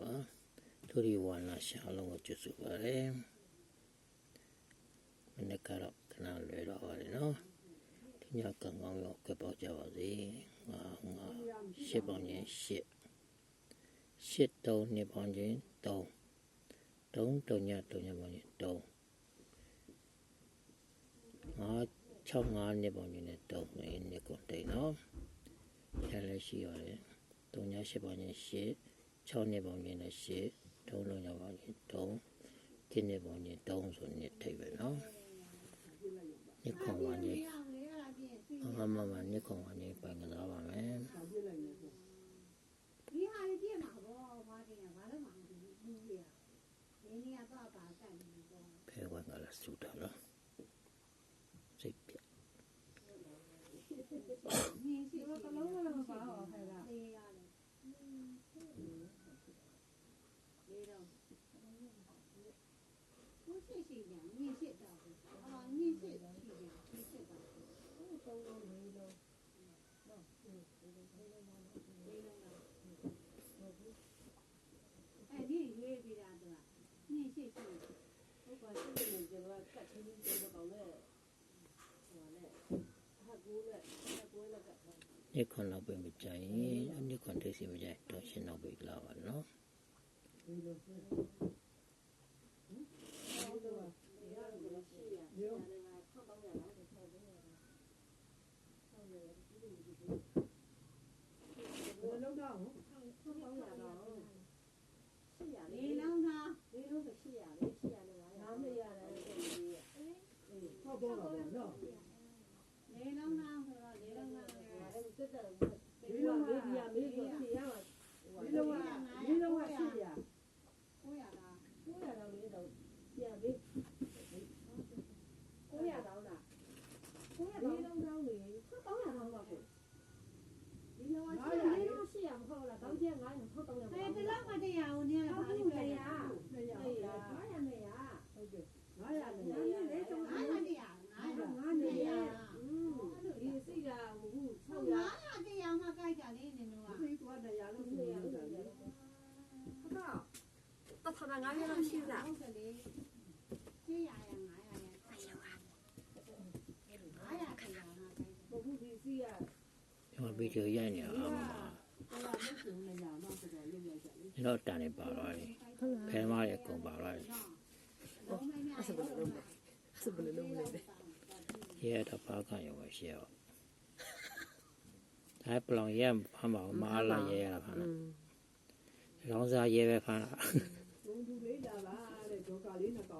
ပါသူဒီဝါနာရှာအလုံးကိုကျွတ်စုပါတယ်မနေ့ကတော့ခဏလွယ်တော့ပါတယ်နော်ဒီညကံကောင်းရောကပ်ပေါကြပါစေငါငါရှစ်ပေါင်းချင်းရှစ်ရှစ်တုံးနှစ်ပေါင်းချင်းတုံးတုံးတုံညတုံညပေါင်းချင်းတုံးငါ6 5နှစ်ပေါင်းချင်းနဲ့တုံးနေနှစ်ကုန်တိတ်နော်ရလည်းရှိရတယ်တုံညရှစ်ပေါင်းချင်းရှစ် 6နှစ်ပေါင်းချင်းနဲ့ရှစ်တုံးလုံးညပေါင်းချင်းတုံးဒီနှစ်ပေါင်းချင်းတုံးဆိုနှစ်ထိပ်ပဲနော်နှစ်ကုန်ပါချင်းမမမနှစ်ကောင်ကနေပိုင်ကစားပါမယ်ဒီဟာလေးပြည့်မှာပေါ့ဘာတင်ရဘာလို့မှမသိဘူးဘူးရဒီနေ့ကတော့ပါတက်နေပေါ့ဖဲဝင်ကလည်းစူတာလားစိတ်ပြတ် နင်းရှိတော့ကလုံးလုံးမပါတော့ဟဲ့လားသေးရတယ်လေးတော့ဘူး ရှိရှိညာနင်းရှိတော့အာနင်းရှိရှိညာနင်းရှိတော့သုံးလုံးလေးလုံးနော်လေးလုံးလားအဲ့ဒီရွေးပြီးတာတော့နင်းရှိရှိဟုတ်ပါရှိနေကျွန်တော်ကတ်ချင်းချင်းပြောတော့လေဟိုလေဟာကူလေဟာကူလေကတ်နှစ်ခွန်လောက်ပဲမကြိုင်နှစ်ခွန်တိတ်စီမကြိုင်တော့ရှင်းတော့ပြီလာပါနော်ဘယ်လုံးတော့ လေးလုံးသားဒီလုံးဆိုရှိရလေရှိရလေငါမရတယ်ဟုတ်တော့တော့နော်လေးလုံးသားဆိုတော့လေးလုံးသားလေအဲ့ဒါတက်တယ်ဒီလုံးမေးပြမေးဆိုရှိရမှာဒီလုံးကဒီလုံးကရှိရ ငါးရက်လောက်ရှိလားဟုတ်တယ်လေရှင်းရရငါရရငါရငါရတရားမှကြိုက်ဘုခုဒီစီရဒီမှာဗီဒီယိုရိုက်နေတာအမအဲ့ဒါမစုံနေရမှာဆိုတော့လုပ်လိုက်ကြလေဒီတော့တန်နေပါတော့တယ်ဖဲမရဲ့ကုန်ပါတော့တယ်လုံးမများအဲ့စဘယ်လိုလုပ်လဲအဲ့စဘယ်လိုလုပ်လဲရဲတော့ပါကရောပဲရှေ့တော့ဒါပလောင်ရဲဖမ်းပါမအားလာရဲရတာဖမ်းอืတာมလောင်းစားရဲပဲဖမ်းတာ ဘုံသူလေးလာပါ